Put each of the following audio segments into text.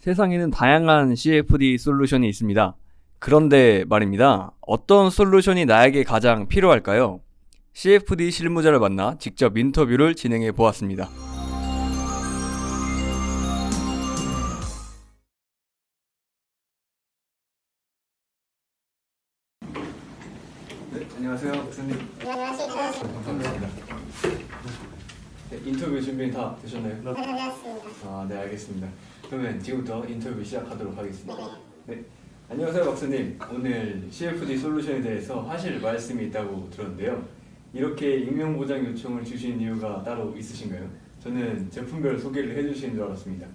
세상에는 다양한 CFD 솔루션이 있습니다. 그런데 말입니다. 어떤 솔루션이 나에게 가장 필요할까요? CFD 실무자를 만나 직접 인터뷰를 진행해 보았습니다. 네, 안녕하세요, 교수님. 안녕하세요. 감사합니다. 네, 인터뷰 준비 다 되셨나요? 반갑습니다. 아, 네, 알겠습니다. 그러면 지금부터 인터뷰 시작하도록 하겠습니다. 네. 네. 안녕하세요, 박사님. 오늘 CFD 솔루션에 대해서 하실 말씀이 있다고 들었는데요. 이렇게 익명 보장 요청을 주신 이유가 따로 있으신가요? 저는 제품별 소개를 해주시는 줄 알았습니다.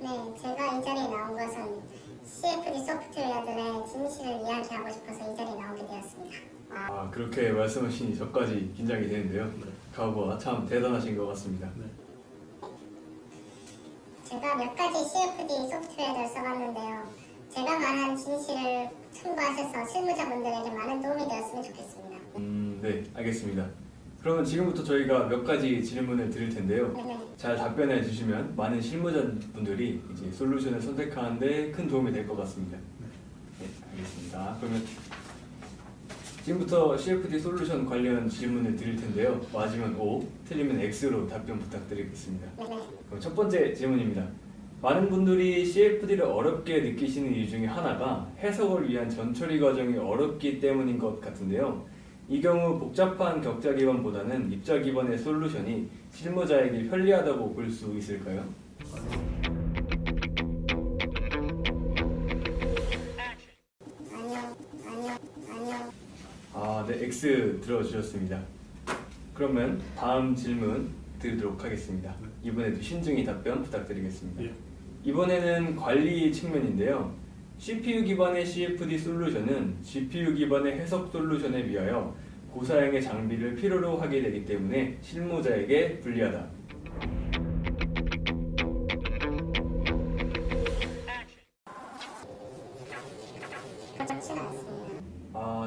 네, 제가 이 자리에 나온 것은 CFD 소프트웨어들의 진실을 이야기하고 싶어서 이 자리에 나오게 되었습니다. 아, 그렇게 말씀하시니 저까지 긴장이 되는데요. 각오가 참 대단하신 것 같습니다. 제가 몇 가지 CFD 소프트웨어를 써봤는데요. 제가 말한 진실을 첨부하셔서 실무자분들에게 많은 도움이 되었으면 좋겠습니다. 음, 네, 알겠습니다. 그러면 지금부터 저희가 몇 가지 질문을 드릴 텐데요. 네, 잘 답변해 주시면 많은 실무자분들이 이제 솔루션을 선택하는데 큰 도움이 될 것 같습니다. 네, 알겠습니다. 그러면 지금부터 CFD 솔루션 관련 질문을 드릴 텐데요. 맞으면 O, 틀리면 X로 답변 부탁드리겠습니다. 네, 네. 그럼 첫 번째 질문입니다. 많은 분들이 CFD를 어렵게 느끼시는 이유 중에 하나가 해석을 위한 전처리 과정이 어렵기 때문인 것 같은데요. 이 경우 복잡한 격자 기반보다는 입자 기반의 솔루션이 실무자에게 편리하다고 볼 수 있을까요? X 들어주셨습니다. 그러면 다음 질문 드리도록 하겠습니다. 이번에도 신중히 답변 부탁드리겠습니다. 예. 이번에는 관리 측면인데요. CPU 기반의 CFD 솔루션은 GPU 기반의 해석 솔루션에 비하여 고사양의 장비를 필요로 하게 되기 때문에 실무자에게 불리하다.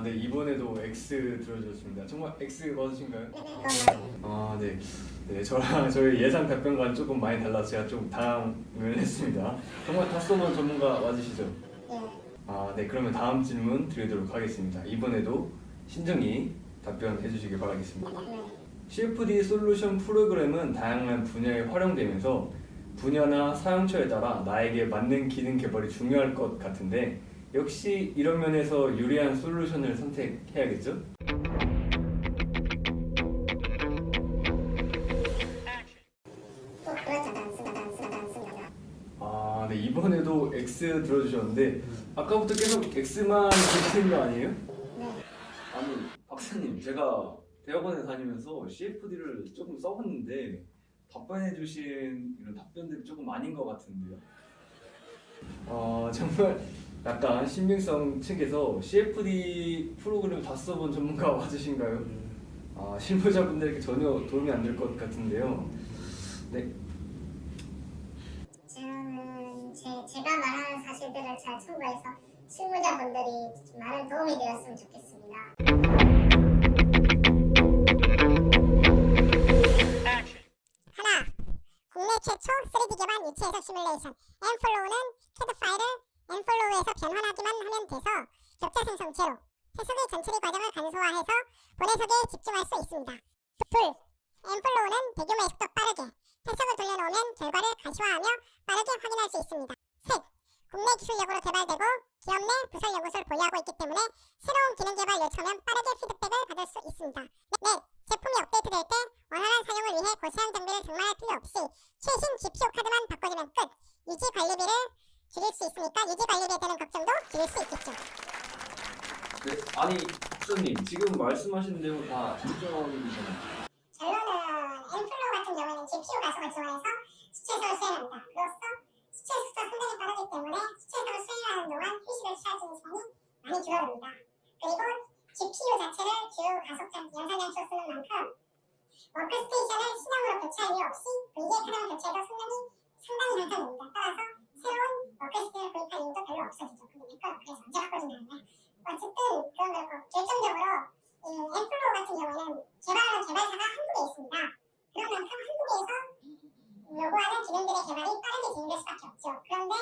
네, 이번에도 X 들어주셨습니다. 정말 X 맞으신가요? 네, 네. 아, 네. 네, 저랑 저희 예상 답변과는 조금 많이 달라서 제가 좀 당황을 했습니다. 정말 닷소만 전문가 맞으시죠? 예, 아, 네. 그러면 다음 질문 드리도록 하겠습니다. 이번에도 신중히 답변해 주시길 바라겠습니다. 네. CFD 솔루션 프로그램은 다양한 분야에 활용되면서 분야나 사용처에 따라 나에게 맞는 기능 개발이 중요할 것 같은데 역시 이런 면에서 유리한 솔루션을 선택해야겠죠? 아, 네. 이번에도 X 들어주셨는데 아까부터 계속 X만 드시는 거 아니에요? 네. 아니 박사님 제가 대학원에 다니면서 CFD를 조금 써봤는데 답변해 주신 이런 답변들이 조금 아닌 것 같은데요. 어 정말 약간 신빙성 측에서 CFD 프로그램 다 써본 전문가 맞으신가요? 아 실무자분들에게 전혀 도움이 안 될 것 같은데요. 네, 제가 말하는 사실들을 잘 첨부해서 실무자분들이 많은 도움이 되었으면 좋겠습니다. 하나, 국내 최초 3D 개발 유체 해석 시뮬레이션 엠플로우는 캐드 파일을 변환하기만 하면 돼서 격자 생성 제로, 해석의 전처리 과정을 간소화해서 본해석에 집중할 수 있습니다. 둘, 엠플로우는 대규모 해석도 빠르게, 해석을 돌려놓으면 결과를 가시화하며 빠르게 확인할 수 있습니다. 셋, 국내 기술력으로 개발되고 기업 내 부설 연구소를 보유하고 있기 때문에 새로운 기능 개발 요청하면 빠르게 피드백을 받을 수 있습니다. 넷, 제품이 업데이트될 때 원활한 사용을 위해 고사양 장비를 장만할 필요 없이 최신 GPU 카드만 바꿔주면 끝. 유지 관리비를 줄일 수 있으니까 유지 관리비에 대한 걱정도 줄일 수 있겠죠. 네 아니 박사님 지금 말씀하신 내용 다 장점이잖아요. 결론은 엠플로우 같은 경우에는 GPU 가속을 수치 해석을 수행합니다. 그로써 수치 해석도 상당히 빠르기 때문에 해석을 수행하는 동안 휴식을 있는 시간이 많이 줄어듭니다. 그리고 GPU 자체를 주요 가속 장 연산 장치로 쓰는 만큼 워크스테이션을 신형으로 교체할 이유 없이 VJ 카드만 교체해도 성능이 상당히 향상됩니다. 따라서 새로운 워크스테이션을 구입할 이유도 별로 없어지죠. 내거 그래서 언제 바꿔준다는데 어쨌든 그런 거고 결정적으로 이 엠플로우 같은 경우에는 개발하는 개발사가 한국에 있습니다. 그런 만큼 한국에서 요구하는 기능들의 개발이 빠르게 진행될 수밖에 없죠. 그런데